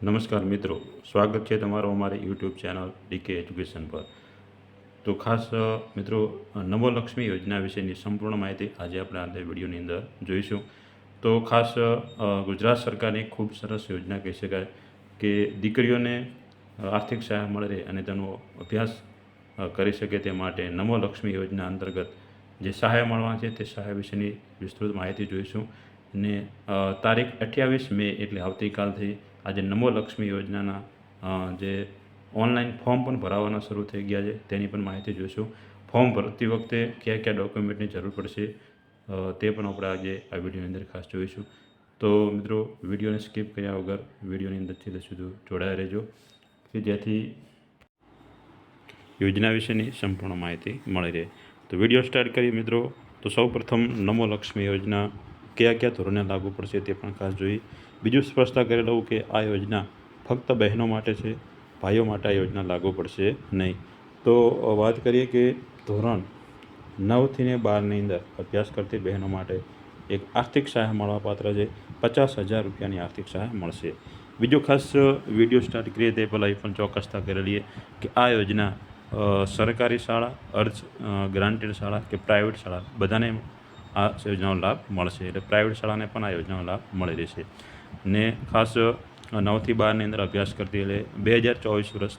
નમસ્કાર મિત્રો, સ્વાગત છે તમારો અમારી યુટ્યુબ ચેનલ ડીકે એજ્યુકેશન પર. તો ખાસ મિત્રો નવલક્ષ્મી યોજના વિશેની સંપૂર્ણ માહિતી આજે આપણે આ વિડીયોની અંદર જોઈશું. તો ખાસ ગુજરાત સરકારની ખૂબ સરસ યોજના કહી શકાય કે દીકરીઓને આર્થિક સહાય મળે રહે અને તેનો અભ્યાસ કરી શકે તે માટે નમોલક્ષ્મી યોજના અંતર્ગત જે સહાય મળવા છે તે સહાય વિશેની વિસ્તૃત માહિતી જોઈશું. અને તારીખ અઠ્યાવીસ મે એટલે આવતીકાલથી આજે નમો લક્ષ્મી યોજનાના જે ઓનલાઈન ફોર્મ પણ ભરાવાના શરૂ થઈ ગયા છે, તેની પણ માહિતી જોઈશું. ફોર્મ ભરતી વખતે કયા કયા ડોક્યુમેન્ટની જરૂર પડશે તે પણ આપણે આજે આ વિડીયોની અંદર ખાસ જોઈશું. તો મિત્રો, વિડીયોને સ્કીપ કર્યા વગર વિડીયોની અંદર છેલ્લે સુધી જોડાયા રહેજો. કે જેથી યોજના વિશેની સંપૂર્ણ માહિતી મળી રહે. તો વીડિયો સ્ટાર્ટ કરીએ મિત્રો. તો સૌ પ્રથમ નમો લક્ષ્મી યોજના કયા કયા ધોરણે લાગુ પડશે તે પણ ખાસ જોઈ. બીજું સ્પષ્ટતા કરી લઉં કે આ યોજના ફક્ત બહેનો માટે છે, ભાઈઓ માટે આ યોજના લાગુ પડશે નહીં. તો વાત કરીએ કે ધોરણ નવથી ને બારની અંદર અભ્યાસ કરતી બહેનો માટે એક આર્થિક સહાય મળવાપાત્ર છે, પચાસ હજાર રૂપિયાની આર્થિક સહાય મળશે. બીજું ખાસ વીડિયો સ્ટાર્ટ કરીએ તે પહેલાં એ પણ ચોક્કસતા કરી લઈએ કે આ યોજના સરકારી શાળા અર્ધ ગ્રાન્ટેડ શાળા કે પ્રાઇવેટ શાળા બધાને આ યોજનાનો લાભ મળશે. એટલે પ્રાઇવેટ શાળાને પણ આ યોજનાનો લાભ મળી રહેશે. ને ખાસ નવથી બારની અંદર અભ્યાસ કરતી એટલે બે હજાર ચોવીસ વર્ષ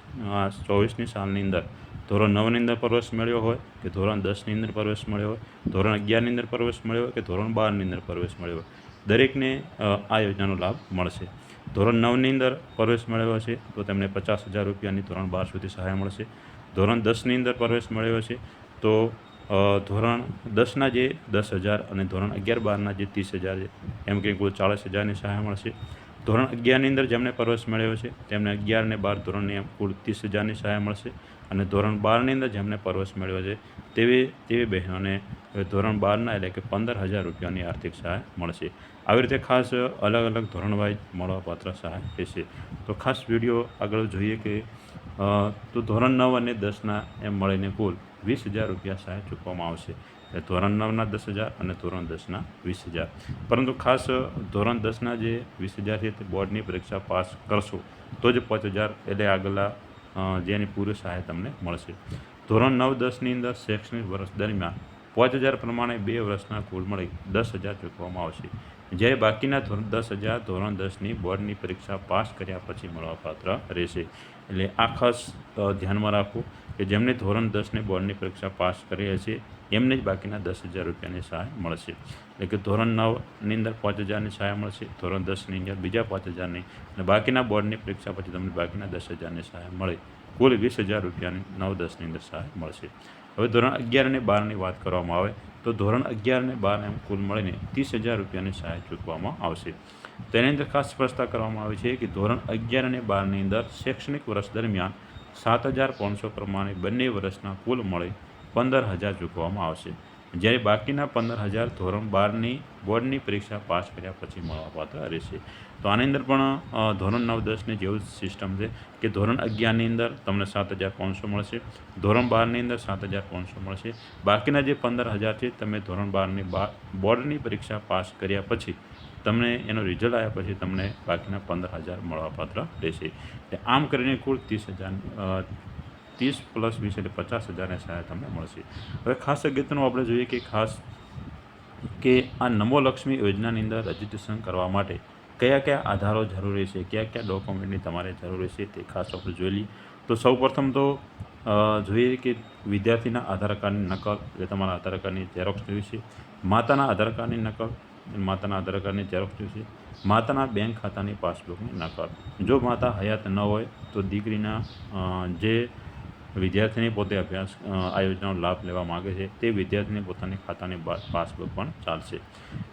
ચોવીસની સાલની અંદર ધોરણ નવની અંદર પ્રવેશ મળ્યો હોય કે ધોરણ દસની અંદર પ્રવેશ મળ્યો હોય, ધોરણ અગિયારની અંદર પ્રવેશ મળ્યો હોય કે ધોરણ બારની અંદર પ્રવેશ મળ્યો હોય. દરેકને આ યોજનાનો લાભ મળશે. ધોરણ નવની અંદર પ્રવેશ મળ્યો છે તો તેમને પચાસ હજાર રૂપિયાની ધોરણ બાર સુધી સહાય મળશે. ધોરણ દસની અંદર પ્રવેશ મળ્યો છે તો ધોરણ દસના જે દસ હજાર અને ધોરણ અગિયાર બારના જે ત્રીસ હજાર છે, એમ કે કુલ ચાળીસ હજારની સહાય મળશે. ધોરણ અગિયારની અંદર જેમને પ્રવેશ મળ્યો છે, તેમને અગિયાર ને બાર ધોરણની એમ કુલ ત્રીસ હજારની સહાય મળશે અને ધોરણ બારની અંદર જેમને પ્રવેશ મળ્યો છે, તેવી તેવી બહેનોને ધોરણ બારના એટલે કે પંદર હજાર રૂપિયાની આર્થિક સહાય મળશે. આવી રીતે ખાસ અલગ અલગ ધોરણવાઇઝ મળવાપાત્ર સહાય રહેશે. તો ખાસ વીડિયો આગળ જોઈએ કે તો ધોરણ નવ અને દસના એમ મળીને કુલ વીસ હજાર રૂપિયા સહાય ચૂકવવામાં આવશે. એટલે ધોરણ નવના દસ હજાર અને ધોરણ દસના વીસ હજાર. પરંતુ ખાસ ધોરણ દસના જે વીસ હજાર છે તે બોર્ડની પરીક્ષા પાસ કરશો, તો જ પાંચ હજાર એટલે આગલા જેની પૂરી સહાય તમને મળશે. ધોરણ નવ દસની અંદર શૈક્ષણિક વર્ષ દરમિયાન પાંચ હજાર પ્રમાણે બે વર્ષના કુલ મળી દસ હજાર ચૂકવવામાં આવશે. જ્યારે બાકીના ધોરણ દસ હજાર, ધોરણ દસની બોર્ડની પરીક્ષા પાસ કર્યા પછી મળવાપાત્ર રહેશે. એટલે આ ખાસ ધ્યાનમાં રાખવું કે જેમને ધોરણ દસની બોર્ડની પરીક્ષા પાસ કરી હશે, એમને જ બાકીના દસ હજાર રૂપિયાની સહાય મળશે. એટલે કે ધોરણ નવની અંદર પાંચ હજારની સહાય મળશે, ધોરણ દસની અંદર બીજા પાંચ હજારની, અને બાકીના બોર્ડની પરીક્ષા પછી તમને બાકીના દસ હજારની સહાય મળે. કુલ વીસ હજાર રૂપિયાની નવ દસની અંદર સહાય મળશે. હવે ધોરણ અગિયાર અને બારની વાત કરવામાં આવે તો ધોરણ અગિયાર અને બાર એમ કુલ મળીને ત્રીસ હજાર રૂપિયાની સહાય ચૂકવવામાં આવશે. તેની અંદર ખાસ સ્પષ્ટતા કરવામાં આવી છે કે ધોરણ અગિયાર અને બારની અંદર શૈક્ષણિક વર્ષ દરમિયાન સાત હજાર પાંચસો પ્રમાણે બંને વર્ષના કુલ મળે પંદર હજાર ચૂકવવામાં આવશે. જ્યારે બાકીના પંદર હજાર ધોરણ બારની બોર્ડની પરીક્ષા પાસ કર્યા પછી મળવાપાત્ર રહેશે તો આની અંદર પણ ધોરણ નવ દસની જેવું સિસ્ટમ છે કે ધોરણ અગિયારની અંદર તમને સાત હજાર પાંચસો મળશે, ધોરણ બારની અંદર સાત હજાર પાંચસો મળશે. બાકીના જે પંદર હજાર છે તમે ધોરણ બારની બા, બોર્ડની પરીક્ષા પાસ કર્યા પછી તમને એનો રિઝલ્ટ આવ્યા પછી તમને બાકીના પંદર હજાર મળવાપાત્ર રહેશે. આમ કરીને કુલ ત્રીસ હજાર ત્રીસ પ્લસ વીસ એટલે પચાસ હજારની સહાય તમને મળશે. હવે ખાસ અગત્યનું આપણે જોઈએ કે ખાસ કે આ નમો લક્ષ્મી યોજનાની અંદર રજીસ્ટ્રેશન કરવા માટે કયા કયા આધારો જરૂરી છે, કયા કયા ડોક્યુમેન્ટની તમારે જરૂરી છે તે ખાસ આપણે જોઈ લઈએ. તો સૌ પ્રથમ તો જોઈએ કે વિદ્યાર્થીના આધાર કાર્ડની નકલ, એટલે તમારા આધાર કાર્ડની ઝેરોક્ષ જોઈએ છે. માતાના આધાર કાર્ડની નકલ, માતાના આધાર કાર્ડની ઝેરોક્ષ જોઈશે માતાના બેંક ખાતાની પાસબુકની નકલ. જો માતા હયાત ન હોય તો દીકરીના જે વિદ્યાર્થીની પોતે અભ્યાસ આયોજનાનો લાભ લેવા માગે છે. તે વિદ્યાર્થીને પોતાની ખાતાની પાસબુક પણ ચાલશે.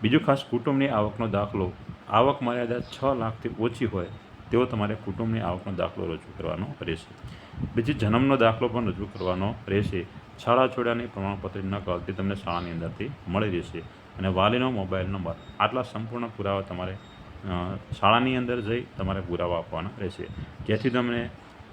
બીજું ખાસ કુટુંબની આવકનો દાખલો. આવક મર્યાદા છ લાખથી ઓછી હોય તેવો તમારે કુટુંબની આવકનો દાખલો રજૂ કરવાનો રહેશે. બીજી જન્મનો દાખલો પણ રજૂ કરવાનો રહેશે. શાળા છોડ્યાની પ્રમાણપત્ર નકલ તે તમને શાળાની અંદરથી મળી રહેશે અને વાલીનો મોબાઈલ નંબર. આટલા સંપૂર્ણ પુરાવા તમારે શાળાની અંદર જઈ તમારે પુરાવા આપવાના રહેશે. જેથી તમને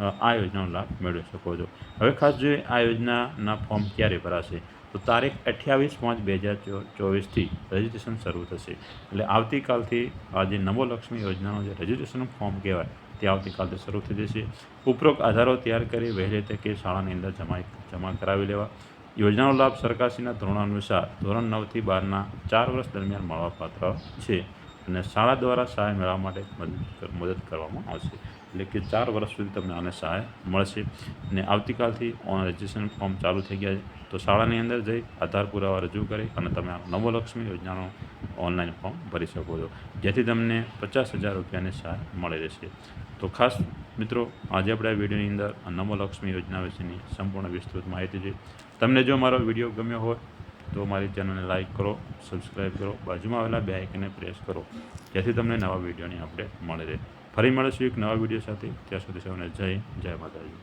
આ યોજનાનો લાભ મેળવી શકો છો. હવે ખાસ જોઈએ આ યોજનાના ફોર્મ ક્યારે ભરાશે? તો તારીખ અઠ્યાવીસ પાંચ બે હજાર ચોવીસથી રજિસ્ટ્રેશન શરૂ થશે. એટલે આવતીકાલથી આ જે નવોલક્ષ્મી યોજનાનું જે રજિસ્ટ્રેશન ફોર્મ કહેવાય, તે આવતીકાલથી શરૂ થઈ જશે. ઉપરોક્ત આધારો તૈયાર કરી વહેલી તકે શાળાની અંદર જમા જમા કરાવી લેવા. યોજનાનો લાભ સરકારશ્રીના ધોરણ અનુસાર ધોરણ નવથી બારના ચાર વર્ષ દરમિયાન મળવાપાત્ર છે અને શાળા દ્વારા સહાય મેળવવા માટે મદદ કર- મદદ કરવામાં આવશે. એટલે કે ચાર વર્ષ સુધી તમને આને સહાય મળશે. અને આવતીકાલથી ઓન રજિસ્ટ્રેશન ફોર્મ ચાલુ થઈ ગયા છે. તો શાળાની અંદર જઈ આધાર પુરાવા રજૂ કરી અને તમે નવલક્ષ્મી યોજનાનો ઓનલાઈન ફોર્મ ભરી શકો છો. જેથી તમને પચાસ હજાર રૂપિયાની સહાય મળી રહેશે. તો ખાસ મિત્રો, આજે આપણે આ વિડીયોની અંદર નવલક્ષ્મી યોજના વિશેની સંપૂર્ણ વિસ્તૃત માહિતી છે તમને જો મારો વીડિયો ગમ્યો હોય, તો મારી ચેનલને લાઇક કરો સબસ્ક્રાઈબ કરો, બાજુમાં આવેલા બે આઇકનને પ્રેસ કરો. જેથી તમને નવા વિડીયોની અપડેટ મળી રહે. ફરી મળીશું એક નવા વીડિયો સાથે. ત્યાં સુધી સૌને જય જય માતાજી.